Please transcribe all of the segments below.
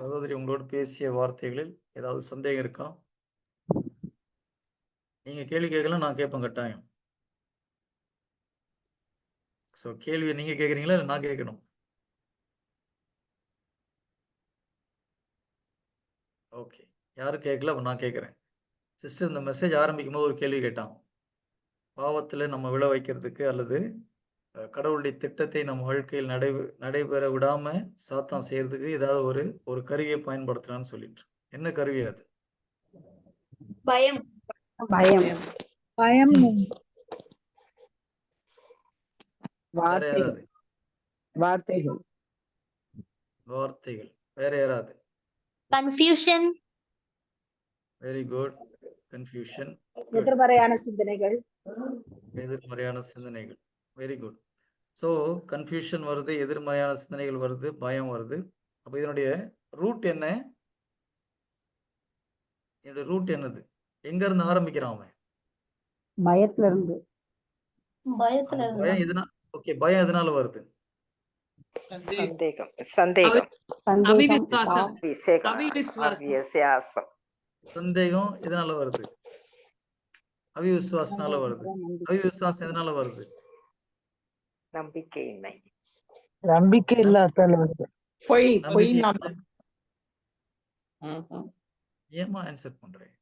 சகோதரி உங்களோடு பேசிய வார்த்தைகளில் ஏதாவது சந்தேகம் இருக்கா? நீங்க கேள்வி கேட்கலாம் நான் கேட்பேன் கட்டாயம். ஸோ கேள்வியை நீங்க கேட்குறீங்களா இல்லை நான் கேட்கணும்? ஓகே யாரும் கேட்கல அப்போ நான் கேட்குறேன். சிஸ்டர் இந்த மெசேஜ் ஆரம்பிக்கும் போது ஒரு கேள்வி கேட்டான். பாவத்தில் நம்ம விழ வைக்கிறதுக்கு அல்லது கடவுளுடைய திட்டத்தை நம்ம வாழ்க்கையில் நடை நடைபெற விடாம சாத்தான் செய்யறதுக்கு ஏதாவது ஒரு ஒரு கருவியை பயன்படுத்துறான்னு சொல்லிட்டு. என்ன கருவி அது? பயம். பயம். பயம். வார்த்தைகள். வார்த்தைகள். வேற யாராவது? கன்ஃபியூஷன். வெரி குட் கன்ஃபியூஷன் எதிர்மறையான சிந்தனைகள். எதிர்மறையான சிந்தனைகள். வெரி குட் ஸோ கன்ஃபியூஷன் வருது எதிர்மறையான சிந்தனைகள் வருது பயம் வருது. அப்போ இதனுடைய ரூட் என்ன? இதனுடைய ரூட் என்னது? எங்க இருந்து ஆரம்பிக்கிறான் அவன்? பயத்துல இருந்து பயத்துல அந்த பயம் எதனா ஓகே பயம் எதனால வருது? சந்தேகம். எதனால வருது? அவிவிசுவாசனால வருது. அவிவிசுவாசம் எதனால வருது? நம்பிக்கையின்மை நம்பிக்கை இல்லாதால வருது பொய் பொய் நம்பிக்கை நாம. இல்லை. ஏமா ஆன்சர் பண்றேன்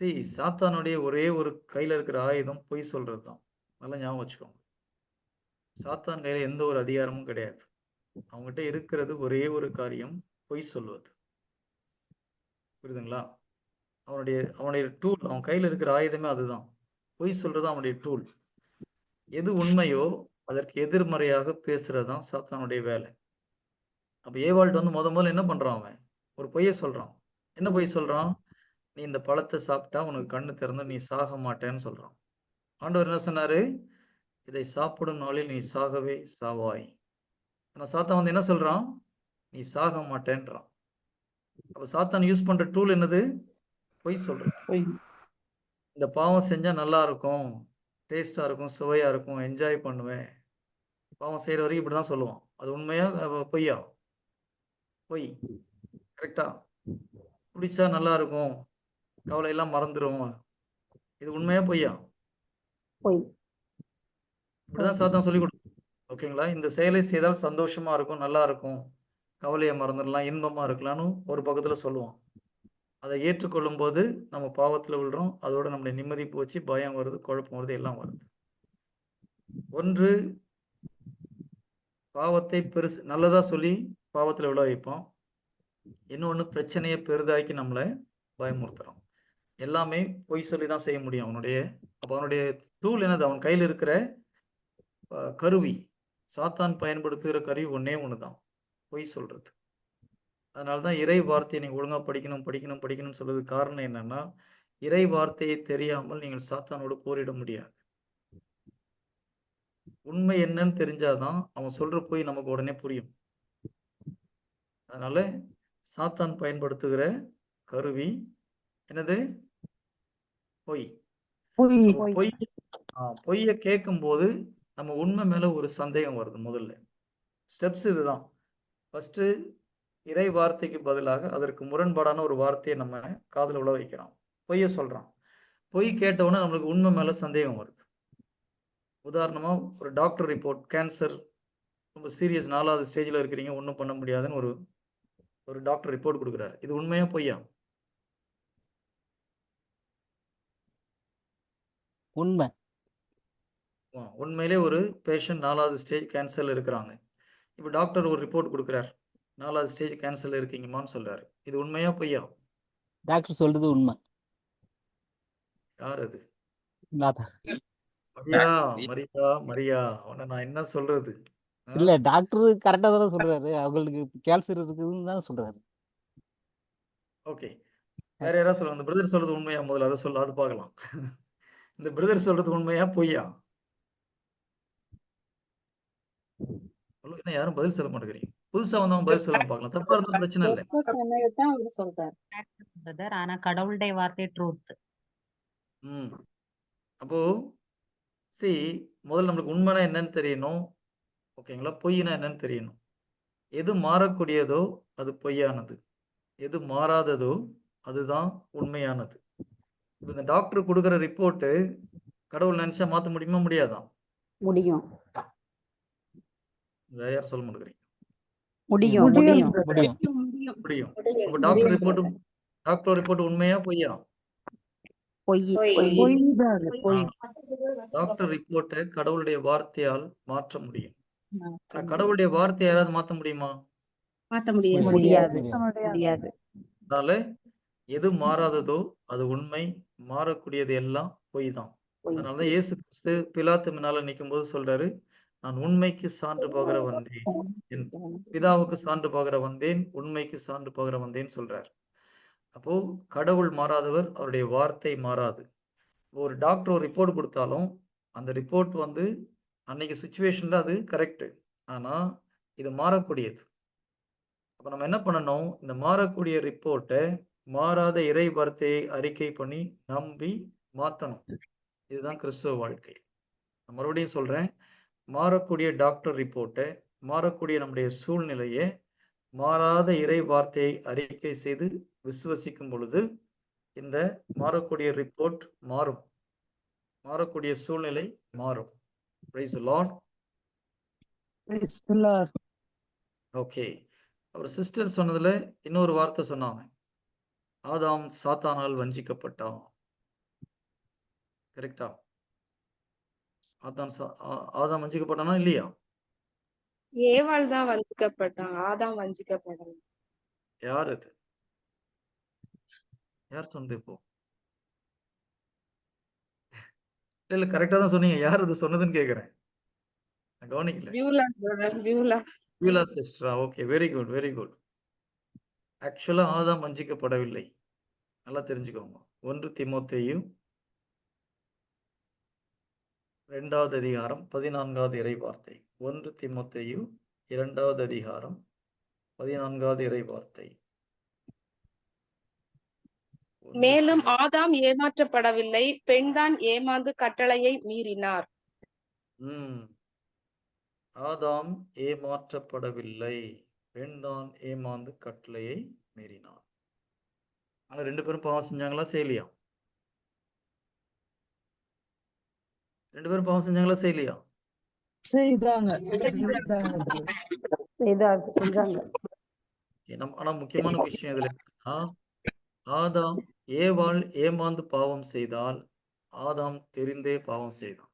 சி சாத்தானுடைய ஒரே ஒரு கையில இருக்கிற ஆயுதம் பொய் சொல்றது தான் நல்லா ஞாபகம் வச்சுக்கோங்க. சாத்தான் கையில எந்த ஒரு அதிகாரமும் கிடையாது. அவங்ககிட்ட இருக்கிறது ஒரே ஒரு காரியம் பொய் சொல்வது. புரியுதுங்களா? அவனுடைய அவனுடைய டூல் அவன் கையில இருக்கிற ஆயுதமே அதுதான். பொய் சொல்றது அவனுடைய டூல் எது உண்மையோ அதற்கு எதிர்மறையாக பேசுறது தான் சாத்தானுடைய வேலை. அப்ப ஏவாள்கிட்ட வந்து முத முதல்ல என்ன பண்றான் அவன்? ஒரு பொய்யை சொல்றான். என்ன பொய் சொல்றான்? நீ இந்த பழத்தை சாப்பிட்டா உனக்கு கண்ணு திறந்து நீ சாக மாட்டேன்னு சொல்றான். ஆண்டவர் என்ன சொன்னாரு? இதை சாப்பிடும் நாளில் நீ சாகவே சாவாய். ஆனா சாத்தான் வந்து என்ன சொல்றான்? நீ சாக மாட்டேன்றான். அப்ப சாத்தான் யூஸ் பண்ற டூல் என்னது? பொய் பொய். இந்த பாவம் செஞ்சா நல்லா இருக்கும். டேஸ்டா இருக்கும் சுவையா இருக்கும் என்ஜாய் பண்ணுவேன். பாவம் செய்யற வரைக்கும் இப்படிதான் சொல்லுவான். அது உண்மையா அஹ் பொய்யா? பொய். கரெக்டா குடிச்சா நல்லா இருக்கும். கவலை எல்லாம் மறந்துடும் இது உண்மையா பொய்யா? பொய். இப்படிதான் சாத்தான் சொல்லி கொடு ஓகேங்களா? இந்த செயலை செய்தால் சந்தோஷமா இருக்கும் நல்லா இருக்கும். கவலையை மறந்துடலாம் இன்பமா இருக்கலாம்னு ஒரு பக்கத்துல சொல்லுவான். அதை ஏற்றுக்கொள்ளும் போது நம்ம பாவத்தில் விழுறோம். அதோட நம்முடைய நிம்மதி போச்சு பயம் வருது குழப்பம் வருது எல்லாம் வருது. ஒன்று பாவத்தை பெருசு நல்லதா சொல்லி பாவத்தில் விழ வைப்போம். இன்னொன்று பிரச்சனையை பெரிதாக்கி நம்மளை பயமுறுத்துறோம். எல்லாமே பொய் சொல்லி தான் செய்ய முடியும் அவனுடைய அப்போ அவனுடைய டூல் என்னது? அவன் கையில் இருக்கிற கருவி. சாத்தான் பயன்படுத்துகிற கருவி ஒன்றே ஒன்று தான் பொய் சொல்றது. அதனால தான் இறை வார்த்தையை நீங்கள் ஒழுங்கா படிக்கணும் படிக்கணும் படிக்கணும்னு சொல்றது காரணம் என்னன்னா இறை வார்த்தையை தெரியாமல் நீங்கள் சாத்தானோடு போரிட முடியாது. உண்மை என்னன்னு தெரிஞ்சாதான் அவன் சொல்ற பொய் நமக்கு உடனே புரியும். அதனால சாத்தான் பயன்படுத்துகிற கருவி என்னது? பொய். பொய் பொய்யை கேட்கும்போது நம்ம உண்மை மேல ஒரு சந்தேகம் வருது முதல்ல. ஸ்டெப்ஸ் இதுதான். ஃபர்ஸ்ட் இறை வார்த்தைக்கு பதிலாக அதற்கு முரண்பாடான ஒரு வார்த்தையை நம்ம காதுல விழ வைக்கிறோம். பொய்யை சொல்றான் பொய் கேட்டவுடனே நம்மளுக்கு உண்மை மேல சந்தேகம் வருது. உதாரணமா ஒரு டாக்டர் ரிப்போர்ட் கேன்சர் ரொம்ப சீரியஸ் நாலாவது ஸ்டேஜ்ல இருக்கிறீங்க ஒன்றும் பண்ண முடியாதுன்னு ஒரு ஒரு டாக்டர் ரிப்போர்ட் கொடுக்குறாரு. இது உண்மையா பொய்யா? உண்மை. உண்மையிலே ஒரு பேஷண்ட் நாலாவது ஸ்டேஜ் கேன்சர்ல இருக்கிறாங்க. இப்போ டாக்டர் ஒரு ரிப்போர்ட் கொடுக்குறார். நாலாவது ஸ்டேஜ் கேன்சர்ல இருக்கீங்கம்மான்னு சொல்றாரு. இது உண்மையா பொய்யா? டாக்டர் சொல்றது உண்மை. யார் அது. மரியா மரியா மரியா. அவனை நான் என்ன சொல்றது? இல்ல டாக்டர் கரெக்டா தானே சொல்றாரு. அவங்களுக்கு கேன்சர் இருக்குதுன்னு தான் சொல்றாரு. ஓகே. வேற யாராவது சொல்லுங்க. இந்த பிரதர் சொல்றது உண்மையா? முதல்ல அதை சொல்ல அது பார்க்கலாம். இந்த பிரதர் சொல்றது உண்மையா? பொய்யா? சொல்லுங்க. என்ன யாரும் பதில் சொல்ல மாட்டேங்கிறீங்க? புதுசா வந்தவங்க பதில் சொல்ல பார்க்கலாம் தப்பா இருந்தா பிரச்சனை இல்லை. சமயத்தான் அவர் சொல்றாரு பிரதர் ஆனா கடவுளுடைய வார்த்தை ட்ரூத் ம். அப்போ சி முதல்ல நம்மளுக்கு உண்மைனா என்னன்னு தெரியணும். ஓகேங்களா? பொய்னா என்னன்னு தெரியணும். எது மாறக்கூடியதோ அது பொய்யானது. எது மாறாததோ அதுதான் உண்மையானது. இந்த டாக்டர் கொடுக்குற ரிப்போர்ட்டு கடவுள் நினைச்சா மாத்த முடியுமா? முடியாதா? முடியும். வேற யார் சொல்ல மாட்டேங்கிறீங்க. முடியும் முடியும். முடியும். டாக்டர் ரிப்போர்ட் டாக்டர் ரிப்போர்ட் உண்மையா பொய்யா? பொய். பொய். பொய். தான் பொய். டாக்டர் ரிப்போர்ட்டை கடவுளுடைய வார்த்தையால் மாற்ற முடியும். கடவுளுடைய வார்த்தையை யாராவது மாத்த முடியுமா? மாத்த முடியாது. அதனால எது மாறாததோ அது உண்மை மாறக்கூடியது எல்லாம் பொய் தான். அதனாலதான் இயேசு கிறிஸ்து பிலாத்து முன்னால நிற்கும் போது சொல்றாரு நான் உண்மைக்கு சான்று போகிற வந்தேன். என் பிதாவுக்கு சான்று போகிற வந்தேன். உண்மைக்கு சான்று போகிற வந்தேன் சொல்றார். அப்போ கடவுள் மாறாதவர் அவருடைய வார்த்தை மாறாது. ஒரு டாக்டர் ஒரு ரிப்போர்ட் கொடுத்தாலும் அந்த ரிப்போர்ட் வந்து அன்னைக்கு சுச்சுவேஷன்ல அது கரெக்டு ஆனா இது மாறக்கூடியது. அப்போ நம்ம என்ன பண்ணணும்? இந்த மாறக்கூடிய ரிப்போர்ட்டை மாறாத இறை வார்த்தையை அறிக்கை பண்ணி நம்பி மாற்றணும் இதுதான் கிறிஸ்துவ வாழ்க்கை. நான் மறுபடியும் சொல்றேன். மாறக்கூடிய டாக்டர் ரிப்போர்ட்டை மாறக்கூடிய நம்முடைய சூழ்நிலையை மாறாத இறை வார்த்தையை அறிக்கை செய்து விசுவசிக்கும் பொழுது இந்த மாறக்கூடிய ரிப்போர்ட் மாறும். மாறக்கூடிய சூழ்நிலை மாறும். Praise Lord. ஓகே அவர் சிஸ்டர் சொன்னதுல இன்னொரு வார்த்தை சொன்னாங்க. ஆதாம் சாத்தானால் வஞ்சிக்கப்பட்டான். கரெக்டா ஆ- ஆதாம் வஞ்சிக்கப்பட்டானா இல்லையா? ஏவாள் தான் வஞ்சிக்கப்பட்டான் ஆதாம் வஞ்சிக்கப்படல யார் அது? யார் சொன்னது இப்போ? இல்ல இல்ல கரெக்டா தான் சொன்னீங்க. யார் அது சொன்னதுன்னு கேக்குறேன். கவனிக்கல. வியூலா சிஸ்டரா okay very good very good ஆக்சுவலா ஆதாம் வஞ்சிக்கப்படவில்லை. நல்லா தெரிஞ்சுக்கோங்க. ஒன்று திமோத்தேயு இரண்டாவது அதிகாரம் பதினான்காவது இறை வார்த்தை ஒன்று திமோத்தேயு இரண்டாவது அதிகாரம் பதினான்காவது இறை வார்த்தை ஒன்று மேலும் ஆதாம் ஏமாற்றப்படவில்லை பெண்தான் ஏமாந்து கட்டளையை மீறினார். ம் ஆதாம் ஏமாற்றப்படவில்லை பெண்தான் ஏமாந்து கட்டளையை மீறினான் ஆனா ரெண்டு பேரும் பாவம் செஞ்சாங்களா செய்யலையா? ரெண்டு பேரும் பாவம் செஞ்சாங்களா செய்யலையா? செய்தாங்க. ஆனா முக்கியமான விஷயம் இதுல ஆதாம் ஏவாள் ஏமாந்து பாவம் செய்தால் ஆதாம் தெரிந்தே பாவம் செய்தான்.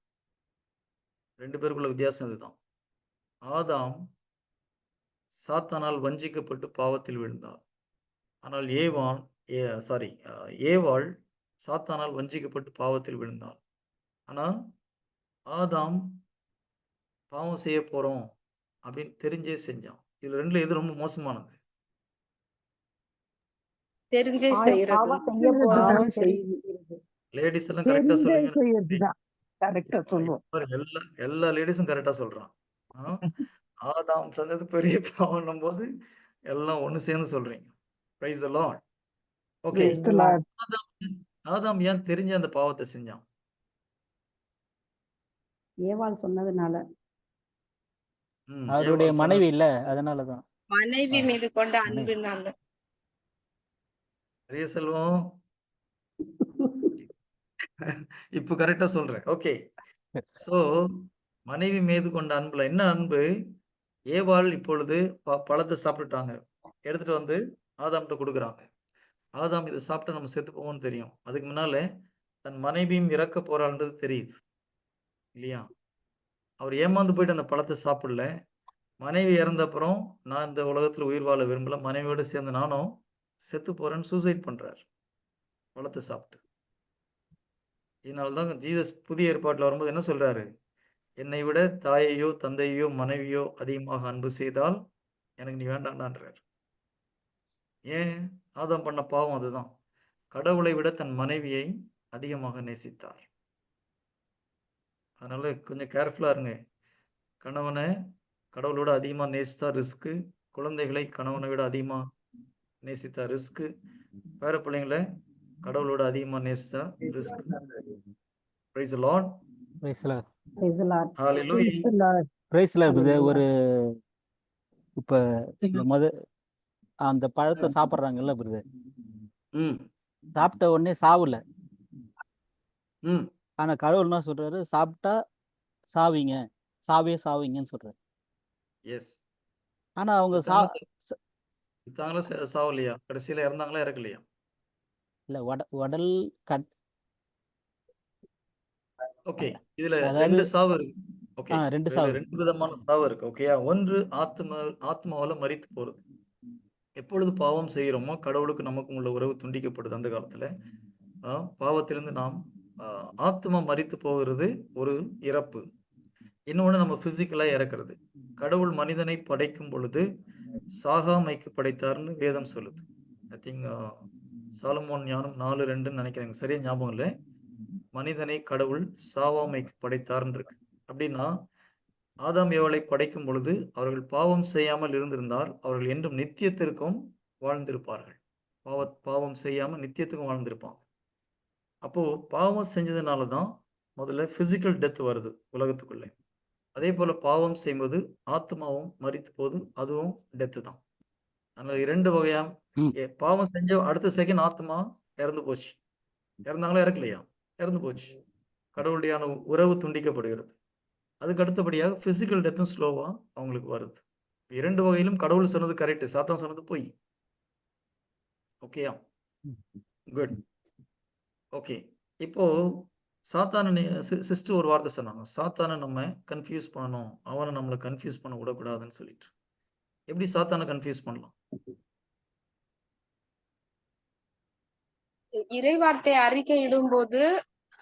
ரெண்டு பேருக்குள்ள வித்தியாசம் இதுதான். ஆதாம் சாத்தானால் வஞ்சிக்கப்பட்டு பாவத்தில் விழுந்தார். ஆனால் ஏவான் ஏ சாரி ஏவாள் சாத்தானால் வஞ்சிக்கப்பட்டு பாவத்தில் விழுந்தாள் ஆனா ஆதாம் பாவம் செய்ய போறோம் அப்படின்னு தெரிஞ்சே செஞ்சான். இதுல ரெண்டுல எது ரொம்ப மோசமானது? தெரிஞ்சே. லேடிஸ் எல்லாம் கரெக்டா சொல்லுங்க எல்லா எல்லா லேடிஸும் கரெக்டா சொல்றான்? ஆதாம் செஞ்சது பெரிய பாவம் போது எல்லாம் ஒண்ணு சேர்ந்து சொல்றீங்க. பிரைஸ் எல்லாம் ஓகே Praise the Lord. ஆதாம் ஏன் தெரிஞ்ச அந்த பாவத்தை செஞ்சான்? ஏவாள் சொன்னதுனால. ம், அவருடைய மனைவி இல்ல அதனாலதான். மனைவி. மீது கொண்ட. அன்பினால பெரிய செல்வம். இப்ப கரெக்டா சொல்றேன். ஓகே சோ மனைவி மீது கொண்ட அன்புல என்ன அன்பு? ஏவாள் இப்பொழுது ப- பழத்தை சாப்பிட்டுட்டாங்க. எடுத்துட்டு வந்து ஆதாம்கிட்ட கொடுக்குறாங்க. ஆதாம் இதை சாப்பிட்டு நம்ம செத்து போவோம்னு தெரியும். அதுக்கு முன்னால தன் மனைவியும் இறக்க போறாள்ன்றது தெரியுது. இல்லையா? அவர் ஏமாந்து போயிட்டு அந்த பழத்தை சாப்பிடல. மனைவி இறந்த அப்புறம் நான் இந்த உலகத்தில் உயிர் வாழ விரும்பல. மனைவியோட சேர்ந்து நானும் செத்து போறேன்னு சூசைட் பண்றார். பழத்தை சாப்பிட்டு. இதனால்தான் ஜீசஸ் புதிய ஏற்பாட்டில் வரும்போது என்ன சொல்றாரு? என்னை விட தாயையோ தந்தையோ மனைவியோ அதிகமாக அன்பு செய்தால் எனக்கு நீ வேண்டாண்டான்றார் ஏன்? ஆதம் பண்ண பாவம் அதுதான். கடவுளை விட தன் மனைவியை அதிகமாக நேசித்தார். அதனால கொஞ்சம் கேர்ஃபுல்லா இருங்க. கணவனை கடவுளோட அதிகமா நேசித்தா ரிஸ்க்கு குழந்தைகளை கணவனை விட அதிகமா நேசித்தா ரிஸ்க்கு பேர பிள்ளைங்களை கடவுளோட அதிகமா நேசித்தா risk praise Lord the Lord. பிரைஸ்ல இருக்குது ஒரு இப்ப இந்த முத அந்த பழத்தை சாப்பிட்றாங்கல்ல பிரதர் ம். சாப்பிட்ட உடனே சாவுல. ம். ஆனா கடவுள் என்ன சொல்றாரு? சாப்பிட்டா சாவீங்க. சாவே சாவீங்கன்னு சொல்றாரு. எஸ் ஆனா அவங்க சா சாவலையா? கடைசியில இறந்தாங்களா இறக்கலையா? இல்ல உட உடல் கட் ஓகே இதுல ரெண்டு சாவு இருக்கு. ஓகே ரெண்டு சாவு. ரெண்டு விதமான சாவு இருக்கு. ஓகேயா ஒன்று ஆத்ம ஆத்மாவால மரித்து போறது. எப்பொழுது பாவம் செய்கிறோமோ கடவுளுக்கு நமக்கும் உள்ள உறவு துண்டிக்கப்படுது அந்த காலத்துல. பாவத்திலிருந்து நாம் ஆத்மா மறித்து போகிறது ஒரு இறப்பு. இன்னொன்று நம்ம பிசிக்கலாக இறக்குறது. கடவுள் மனிதனை படைக்கும் பொழுது சாகாமைக்கு படைத்தார்னு வேதம் சொல்லுது. ஐ திங்க் சாலமோன் ஞானம் நாலு ரெண்டுன்னு நினைக்கிறேங்க. சரியா ஞாபகம் இல்லை? மனிதனை கடவுள் சாவாமைக்கு படைத்தார்ன்னு இருக்கு. அப்படின்னா ஆதாம் ஏவலை படைக்கும் பொழுது அவர்கள் பாவம் செய்யாமல் இருந்திருந்தால் அவர்கள் என்றும் நித்தியத்திற்கும் வாழ்ந்திருப்பார்கள். பாவ பாவம் செய்யாமல் நித்தியத்துக்கும் வாழ்ந்திருப்பாங்க. அப்போ பாவம் செஞ்சதுனால தான் முதல்ல பிசிக்கல் டெத் வருது உலகத்துக்குள்ளே. அதே போல பாவம் செய்யும்போது ஆத்மாவும் மரித்து போது அதுவும் டெத்து தான். அதனால இரண்டு வகையா பாவம் செஞ்ச அடுத்த செகண்ட் ஆத்மா இறந்து போச்சு. இறந்தாங்களா இறக்கலையா? இறந்து போச்சு. கடவுளுடையான உறவு துண்டிக்கப்படுகிறது. அதுக்கு அடுத்தபடியாக பிசிக்கல் டெத்தும் ஸ்லோவா அவங்களுக்கு வருது. இரண்டு வகையிலும் கடவுள் சொன்னது கரெக்ட் சாத்தான் சொன்னது பொய். ஓகேயா? குட் ஓகே இப்போ சாத்தான சிஸ்டர் ஒரு வார்த்தை சொன்னாங்க. சாத்தானை நம்ம கன்ஃபியூஸ் பண்ணணும். அவனை நம்மளை கன்ஃபியூஸ் பண்ண விடக்கூடாதுன்னு சொல்லிட்டு. எப்படி சாத்தானை கன்ஃபியூஸ் பண்ணலாம்? இறைவார்த்தை அறிக்கை இடும்போது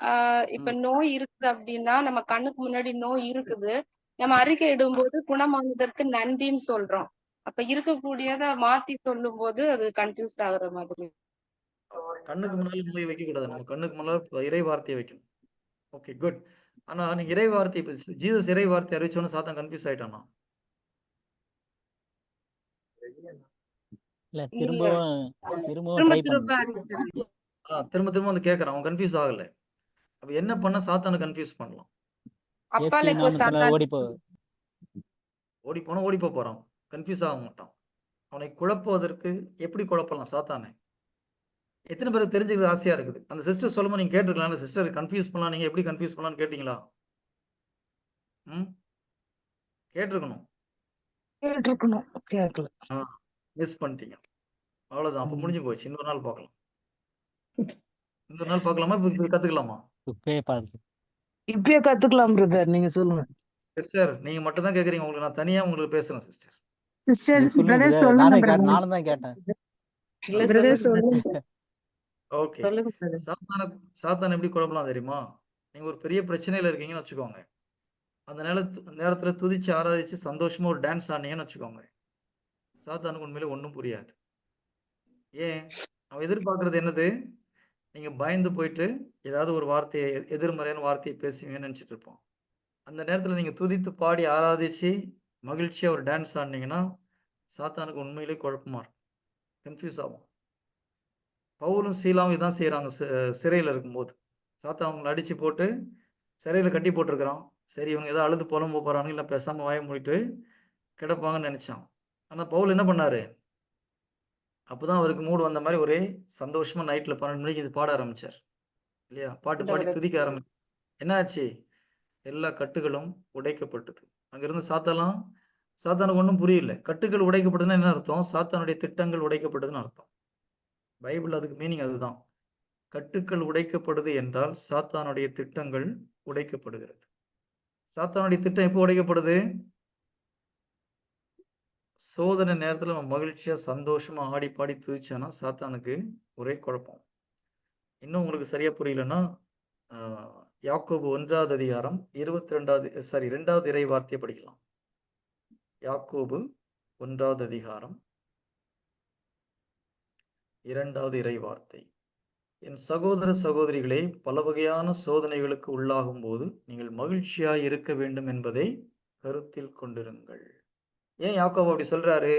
ஆஹ் இப்ப. நோய் இருக்குது அப்படின்னா நம்ம கண்ணுக்கு முன்னாடி நோய் இருக்குது. நம்ம அறிக்கை இடும்போது குணமாகுதற்கு நன்றின்னு சொல்றோம். அப்ப இருக்கக்கூடியத மாத்தி சொல்லும் போது அது கன்ஃபியூஸ் ஆகுற மாதிரி. கண்ணுக்கு முன்னால நோய் வைக்க கூடாது. நம்ம கண்ணுக்கு முன்னால இறை வார்த்தையை வைக்கணும். ஓகே குட் ஆனா நீங்க இறை வார்த்தை இப்ப ஜீசஸ் இறை வார்த்தை அறிவிச்சோன்னு சாத்தான் கன்ஃபியூஸ் ஆயிட்டானா? இல்ல திரும்பவும் திரும்பவும் திரும்ப திரும்ப திரும்ப திரும்ப வந்து கேட்கறான் அவன் கன்ஃபியூஸ் ஆகல. அப்ப என்ன பண்ண சாத்தானை கன்ஃபியூஸ் பண்ணலாம்? ஓடி போனா ஓடி போறான். கன்ஃபியூஸ் ஆக மாட்டான். அவனை குழப்புவதற்கு எப்படி குழப்பலாம் சாத்தானை? எத்தனை பேருக்கு தெரிஞ்சுக்கிறது ஆசையா இருக்குது? அந்த சிஸ்டர் சொல்லும்போது நீங்க கேட்டிருக்கலாம் சிஸ்டர் கன்ஃபியூஸ் பண்ணலாம். நீங்க எப்படி கன்ஃபியூஸ் பண்ணலாம்னு கேட்டீங்களா? ம்? கேட்டிருக்கணும். கேட்டிருக்கணும். கேட்கல. மிஸ் பண்ணிட்டீங்க. அவ்வளவுதான். அப்ப. முடிஞ்சு போச்சு. இன்னொரு நாள் பார்க்கலாம். இன்னொரு நாள் பார்க்கலாமா? இப்ப கத்துக்கலாமா? இப்பயே பாரு இப்பயே கத்துக்கலாம் பிரதர் நீங்க சொல்லுங்க. சிஸ்டர் நீங்க மட்டும் தான் கேக்குறீங்க. உங்களுக்கு நான் தனியா உங்களுக்கு பேசுறேன் சிஸ்டர் சிஸ்டர் பிரதர். சொல்லுங்க. நானும் தான் கேட்டேன். இல்ல பிரதர் சொல்லுங்க. ஓகே. சொல்லுங்க பிரதர் சாத்தான சாத்தான் எப்படி குழப்பலாம் தெரியுமா? நீங்க ஒரு பெரிய பிரச்சனையில இருக்கீங்கன்னு வச்சுக்கோங்க. அந்த நேர நேரத்துல துதிச்சு ஆராதிச்சு சந்தோஷமா ஒரு டான்ஸ் ஆனீங்கன்னு வச்சுக்கோங்க. சாத்தானுக்கு உண்மையிலே ஒன்றும் புரியாது. ஏன்? அவன் எதிர்பார்க்கறது என்னது? நீங்க பயந்து போயிட்டு ஏதாவது ஒரு வார்த்தையை எ- எதிர்மறையான வார்த்தையை பேசுவீங்கன்னு நினைச்சிட்டு இருப்போம். அந்த நேரத்துல நீங்க துதித்து பாடி ஆராதிச்சு மகிழ்ச்சியா ஒரு டான்ஸ் ஆடினீங்கன்னா சாத்தானுக்கு உண்மையிலே குழப்பமா இருக்கும். கன்ஃபியூஸ் ஆகும். பவுலும் சீலாவும் இதான் செய்கிறாங்க சிறையில் இருக்கும்போது. சாத்தா அவங்களை அடித்து போட்டு சிறையில் கட்டி போட்டிருக்கிறான். சரி இவங்க ஏதோ அழுது புலம்ப போகிறாங்க இல்லை பேசாமல் வாய மூடிட்டு கிடப்பாங்கன்னு நினச்சான். ஆனால் பவுல் என்ன பண்ணாரு? அப்பதான் அவருக்கு மூடு வந்த மாதிரி ஒரே சந்தோஷமா நைட்ல பன்னெண்டு மணிக்கு இது பாட ஆரம்பிச்சார். இல்லையா? பாட்டு பாடி. துதிக்க ஆரம்பிச்சு என்னாச்சு எல்லா கட்டுகளும் உடைக்கப்பட்டது. அங்கிருந்து சாத்தாலாம் சாத்தானுக்கு ஒன்றும் புரியல. கட்டுகள் உடைக்கப்பட்டதுன்னா என்ன அர்த்தம்? சாத்தானுடைய திட்டங்கள் உடைக்கப்பட்டதுன்னு அர்த்தம். பைபிள் அதுக்கு மீனிங் அதுதான். கட்டுக்கள் உடைக்கப்படுது என்றால் சாத்தானுடைய திட்டங்கள் உடைக்கப்படுகிறது. சாத்தானுடைய திட்டம் எப்போ உடைக்கப்படுது? சோதனை நேரத்தில் நம்ம மகிழ்ச்சியாக சந்தோஷமாக ஆடி பாடி துதிச்சானா சாத்தானுக்கு ஒரே குழப்பம். இன்னும் உங்களுக்கு சரியாக புரியலன்னா யாக்கோபு ஒன்றாவது அதிகாரம் இருபத்தி ரெண்டாவது சாரி ரெண்டாவது இறை வார்த்தையை படிக்கலாம். யாக்கோபு ஒன்றாவது அதிகாரம் இரண்டாவது இறை வார்த்தை என் சகோதர சகோதரிகளே பல வகையான சோதனைகளுக்கு உள்ளாகும் போது நீங்கள் மகிழ்ச்சியாய் இருக்க வேண்டும் என்பதை கருத்தில் கொண்டிருங்கள். ஏன் யாக்கோ அப்படி சொல்றாரு?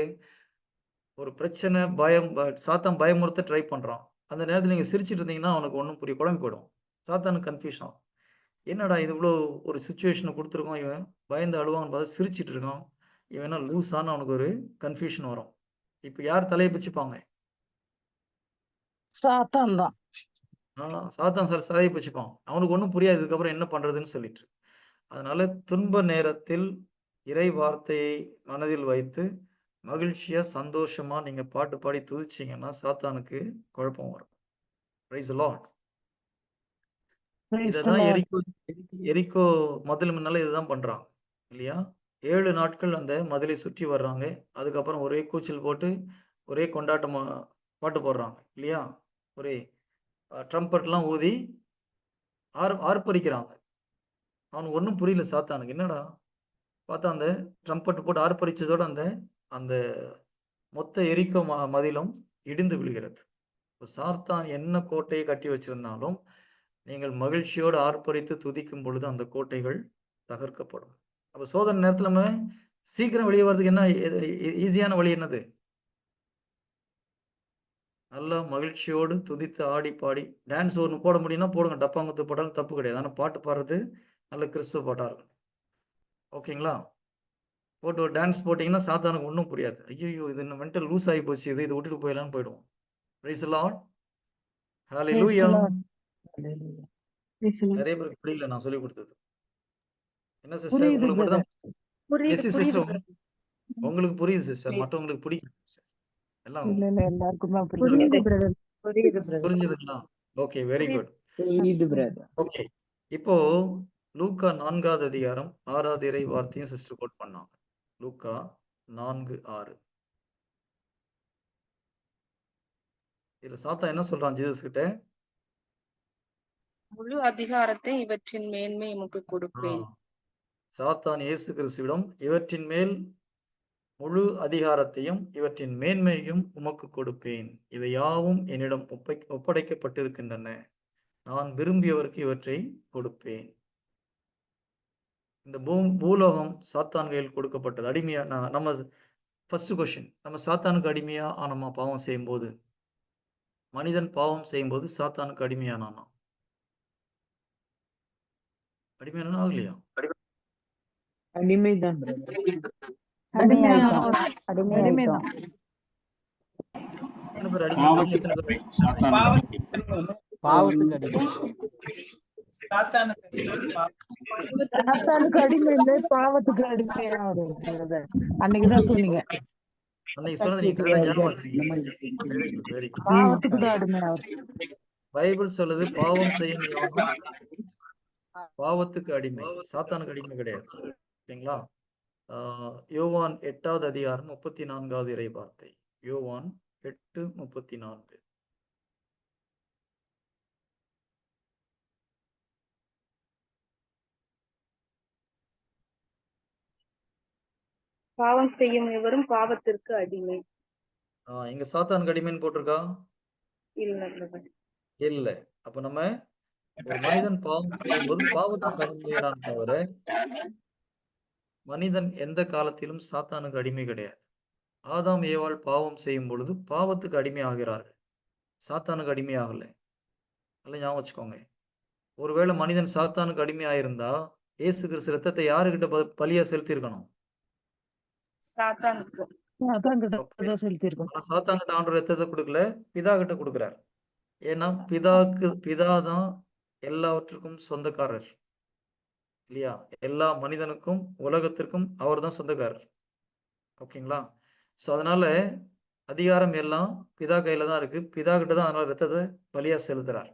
ஒரு பிரச்சனை பயம் சாத்தான் பயமுறுத்த ட்ரை பண்றான். அந்த நேரத்தில் நீங்க சிரிச்சிட்டு இருந்தீங்கன்னா அவனுக்கு ஒன்றும் புரிய குழம்பு போயிடும். சாத்தானுக்கு கன்ஃபியூஷன் ஆகும். என்னடா இது இவ்வளோ ஒரு சுச்சுவேஷனை கொடுத்துருக்கோம் இவன்? பயந்து அழுவான்னு பார்த்து சிரிச்சிட்டு இருக்கான். இவன் லூஸான்னு அவனுக்கு ஒரு கன்ஃபியூஷன் வரும். இப்போ யார் தலையை பிச்சுப்பாங்க? சாத்தான் தான் சாத்தான் சார் தலையை பிச்சுப்பான் அவனுக்கு ஒன்றும் புரியாது. இதுக்கப்புறம் என்ன பண்றதுன்னு சொல்லிட்டு. அதனால துன்ப நேரத்தில் இறை வார்த்தையை மனதில் வைத்து மகிழ்ச்சியா சந்தோஷமா நீங்க பாட்டு பாடி துதிச்சீங்கன்னா சாத்தானுக்கு குழப்பம் வரும். பிரைஸ் லார்ட் இததான். எரிக்கோ எரிக்கோ மதில் முன்னால இதுதான் பண்றாங்க. இல்லையா? ஏழு நாட்கள் அந்த மதிலை சுற்றி வர்றாங்க. அதுக்கப்புறம் ஒரே கூச்சல் போட்டு ஒரே கொண்டாட்டமா பாட்டு போடுறாங்க இல்லையா? ஒரே ட்ரம்பட்லாம் ஊதி ஆர் ஆர்ப்பரிக்கிறாங்க. அவனுக்கு ஒன்றும் புரியல சாத்தானுக்கு என்னடா? பார்த்தா அந்த ட்ரம்பட் போட்டு ஆர்ப்பரிச்சதோட அந்த அந்த மொத்த எரிக்கோ ம மதிலும் இடிந்து விழுகிறது. இப்போ சாத்தான் என்ன கோட்டையை கட்டி வச்சிருந்தாலும் நீங்கள் மகிழ்ச்சியோடு ஆர்ப்பரித்து துதிக்கும் பொழுது அந்த கோட்டைகள் தகர்க்கப்படும். அப்போ சோதனை நேரத்தில் நம்ம சீக்கிரம் வெளியே வர்றதுக்கு என்ன ஈஸியான வழி என்னது? நல்லா மகிழ்ச்சியோடு துதித்து ஆடி பாடி டான்ஸ் ஒன்று போட முடியும்னா போடுங்க. டப்பாங்குத்து போட்டாலும் தப்பு கிடையாது. ஆனால் பாட்டு பாடுறது நல்ல கிறிஸ்துவ பாட்டாக இருக்கும். ஓகேங்களா? போட்டு ஒரு டான்ஸ் போட்டிங்கன்னா சாத்தானுக்கு ஒன்றும் புரியாது. ஐயோ இது இன்னும் மென்டல் லூஸ் ஆகி போச்சு. இது இது விட்டுட்டு போயிடலான்னு போயிடுவோம். பிரைஸ் லார்ட் Praise the ஹalleluya Lord. Hallelujah. நிறைய பேருக்கு புரியல நான் சொல்லி கொடுத்தது. என்ன சிஸ்டர் புரியுது உங்களுக்கு மட்டும். தான் சிஸ்டர் உங்களுக்கு புரியுது சிஸ்டர். மற்றவங்களுக்கு புரியுது sister. எல்லாம் இல்ல இல்ல எல்லாருக்கும் தான் புரியுது. புரியுது பிரதர் புரியுது பிரதர் புரிஞ்சுதுங்களா? ஓகே வெரி புரியுது. குட் புரியுது பிரதர் ஓகே இப்போ லூக்கா நான்காவது அதிகாரம் ஆறாவது இறை வார்த்தையும் சிஸ்டர் கோட் பண்ணாங்க. லூக்கா நான்கு ஆறு. இதுல சாத்தா என்ன சொல்றான் ஜீசஸ் கிட்ட? முழு அதிகாரத்தை இவற்றின் மேன்மை உமக்கு கொடுப்பேன். சாத்தான் இயேசு கிறிஸ்துவிடம் இவற்றின் மேல் முழு அதிகாரத்தையும் இவற்றின் மேன்மையையும் உமக்கு கொடுப்பேன். இவை யாவும் என்னிடம் ஒப்பை ஒப்படைக்கப்பட்டிருக்கின்றன. நான் விரும்பியவருக்கு இவற்றை கொடுப்பேன். இந்த பூ பூலோகம் சாத்தான் கையில் கொடுக்கப்பட்டது. அடிமையா நான் நம்ம ஃபர்ஸ்ட் கொஸ்டின் நம்ம சாத்தானுக்கு அடிமையா ஆனோமா பாவம் செய்யும்போது? மனிதன் பாவம் செய்யும்போது சாத்தானுக்கு அடிமையானானா? அடிமையான ஆகலையா அடிமைதான் அடிமை அடிமை, சாத்தானுக்கு அடிமை. பாவத்துக்கு அடிமை. சாத்தானுக்கு அடிமை இல்லை பாவத்துக்கு brother. அன்னைக்குதான் சொன்னீங்க. பைபிள் சொல்லுது பாவம் செய்யும் பாவத்துக்கு அடிமை. சாத்தானுக்கு அடிமை கிடையாது. ஓகேங்களா யோவான் எட்டாவது அதிகாரம் முப்பத்தி நான்காவது இறை வார்த்தை யோவான் எட்டு முப்பத்தி நான்கு பாவம் செய்யும் எவரும் பாவத்திற்கு அடிமை. ஆஹ் இங்க சாத்தானுக்கு அடிமைன்னு போட்டிருக்கா? இல்ல இல்ல அப்ப நம்ம ஒரு மனிதன் பாவம் செய்யும்போது பாவத்துக்கு அடிமையானான் தவிர மனிதன் எந்த காலத்திலும் சாத்தானுக்கு அடிமை கிடையாது. ஆதாம் ஏவாள் பாவம் செய்யும் பொழுது பாவத்துக்கு அடிமை ஆகிறார்கள். சாத்தானுக்கு அடிமை ஆகல. நல்லா ஞாபகம் வச்சுக்கோங்க. ஒருவேளை மனிதன் சாத்தானுக்கு அடிமை ஆயிருந்தா இயேசு கிறிஸ்து ரத்தத்தை யாருக்கிட்ட ப- பலியா ஆனா சாத்தான்கிட்ட ஆண்டவர் ரத்தத்தை கொடுக்கல பிதா கிட்ட கொடுக்குறார். ஏன்னா பிதாக்கு பிதா தான் எல்லாவற்றுக்கும் சொந்தக்காரர். இல்லையா? எல்லா மனிதனுக்கும் உலகத்திற்கும் அவர் தான் சொந்தக்காரர். ஓகேங்களா? ஸோ அதனால அதிகாரம் எல்லாம் பிதா கையில தான் இருக்கு. பிதா கிட்ட தான் அதனால ரத்தத்தை பலியா செலுத்துறார்.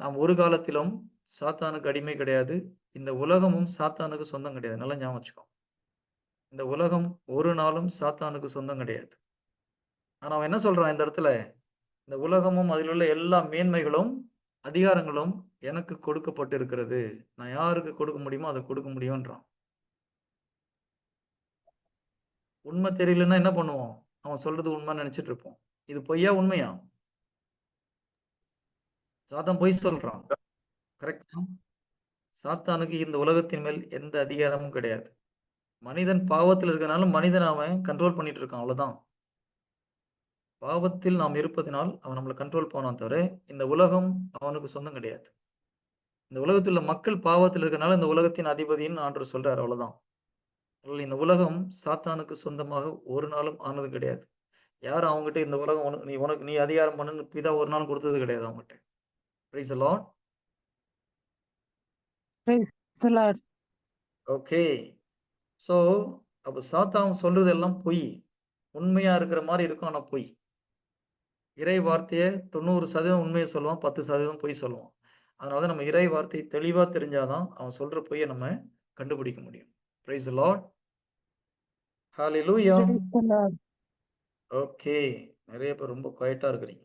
நாம் ஒரு காலத்திலும் சாத்தானுக்கு அடிமை கிடையாது. இந்த உலகமும் சாத்தானுக்கு சொந்தம் கிடையாது. நல்லா ஞாபகம் வச்சுக்கோ. இந்த உலகம் ஒரு நாளும் சாத்தானுக்கு சொந்தம் கிடையாது. ஆனா அவன் என்ன சொல்றான் இந்த இடத்துல? இந்த உலகமும் அதில் உள்ள எல்லா மேன்மைகளும் அதிகாரங்களும் எனக்கு கொடுக்கப்பட்டிருக்கிறது. நான் யாருக்கு கொடுக்க முடியுமோ அதை கொடுக்க முடியும்ன்றான். உண்மை தெரியலன்னா என்ன பண்ணுவோம்? அவன் சொல்றது உண்மை நினைச்சிட்டு இருப்போம். இது பொய்யா உண்மையா? சாத்தான் பொய் சொல்றான். கரெக்டா சாத்தானுக்கு இந்த உலகத்தின் மேல் எந்த அதிகாரமும் கிடையாது. மனிதன் பாவத்தில் இருக்கிறனால மனிதன் அவன் கண்ட்ரோல் பண்ணிட்டு இருக்கான் அவ்வளவுதான். பாவத்தில் நாம் இருப்பதினால் அவன் நம்மளை கண்ட்ரோல் பண்ணான் தவிர இந்த உலகம் அவனுக்கு சொந்தம் கிடையாது. இந்த உலகத்தில் உள்ள மக்கள் பாவத்தில் இருக்கனால இந்த உலகத்தின் அதிபதின்னு ஆண்டவர் சொல்றாரு அவ்வளவுதான். இந்த உலகம் சாத்தானுக்கு சொந்தமாக ஒரு நாளும் ஆனது கிடையாது. யாரும் அவங்ககிட்ட இந்த உலகம் உனக்கு நீ உனக்கு நீ அதிகாரம் பண்ணுன்னு பிதா ஒரு நாள் கொடுத்தது கிடையாது அவங்ககிட்ட பிரைஸ் லார்ட் ஓகே ஸோ அப்போ சாத்தான் சொல்றது எல்லாம் பொய். உண்மையா இருக்கிற மாதிரி இருக்கும் ஆனால் பொய். இறை வார்த்தையை தொண்ணூறு சதவீதம் உண்மையை சொல்லுவான் பத்து சதவீதம் பொய் சொல்லுவான். அதனால தான் நம்ம இறை வார்த்தை தெளிவாக தெரிஞ்சாதான் அவன் சொல்ற பொய்யை நம்ம கண்டுபிடிக்க முடியும். பிரைஸ் லார்ட் ஹalleluya ஓகே நிறைய பேர் ரொம்ப குவைட்டா இருக்கிறீங்க.